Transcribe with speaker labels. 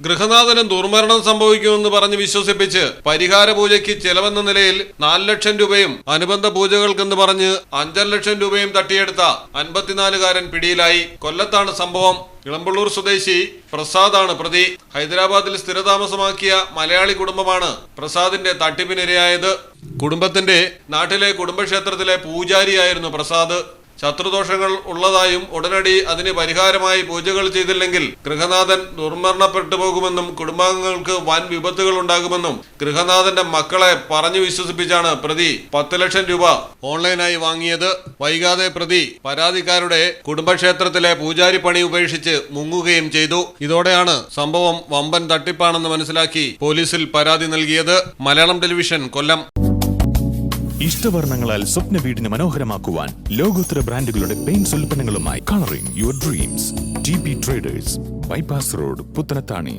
Speaker 1: ഗൃഹനാഥന് ദുർമരണം സംഭവിക്കുമെന്ന് പറഞ്ഞ് വിശ്വസിപ്പിച്ച് പരിഹാര പൂജയ്ക്ക് ചെലവെന്ന നിലയിൽ നാല് ലക്ഷം രൂപയും അനുബന്ധ പൂജകൾക്കെന്ന് പറഞ്ഞ് അഞ്ചര ലക്ഷം രൂപയും തട്ടിയെടുത്ത അൻപത്തിനാലുകാരൻ പിടിയിലായി. കൊല്ലത്താണ് സംഭവം. ഇളമ്പള്ളൂർ സ്വദേശി പ്രസാദാണ് പ്രതി. ഹൈദരാബാദിൽ സ്ഥിരതാമസമാക്കിയ മലയാളി കുടുംബമാണ് പ്രസാദിന്റെ തട്ടിപ്പിനിരയായത്. കുടുംബത്തിന്റെ നാട്ടിലെ കുടുംബക്ഷേത്രത്തിലെ പൂജാരിയായിരുന്നു പ്രസാദ്. ശത്രുദോഷങ്ങൾ ഉള്ളതായും ഉടനടി അതിന് പരിഹാരമായി പൂജകൾ ചെയ്തില്ലെങ്കിൽ ഗൃഹനാഥൻ ദുർമരണപ്പെട്ടു പോകുമെന്നും കുടുംബാംഗങ്ങൾക്ക് വൻ വിപത്തുകൾ ഉണ്ടാകുമെന്നും ഗൃഹനാഥന്റെ മക്കളെ പറഞ്ഞു വിശ്വസിപ്പിച്ചാണ് പ്രതി പത്ത് ലക്ഷം രൂപ ഓൺലൈനായി വാങ്ങിയത്. വൈകാതെ പ്രതി പരാതിക്കാരുടെ കുടുംബക്ഷേത്രത്തിലെ പൂജാരി പണി ഉപേക്ഷിച്ച് മുങ്ങുകയും ചെയ്തു. ഇതോടെയാണ് സംഭവം വമ്പൻ തട്ടിപ്പാണെന്ന് മനസ്സിലാക്കി പോലീസിൽ പരാതി നൽകിയത്. മലയാളം ടെലിവിഷൻ കൊല്ലം.
Speaker 2: ഇഷ്ടവർണങ്ങളാൽ സ്വപ്ന വീടിന് മനോഹരമാക്കുവാൻ ലോകോത്തര ബ്രാൻഡുകളുടെ paints ഉൽപ്പന്നങ്ങളുമായി colouring your dreams. T traders. Bypass road Puthanathani.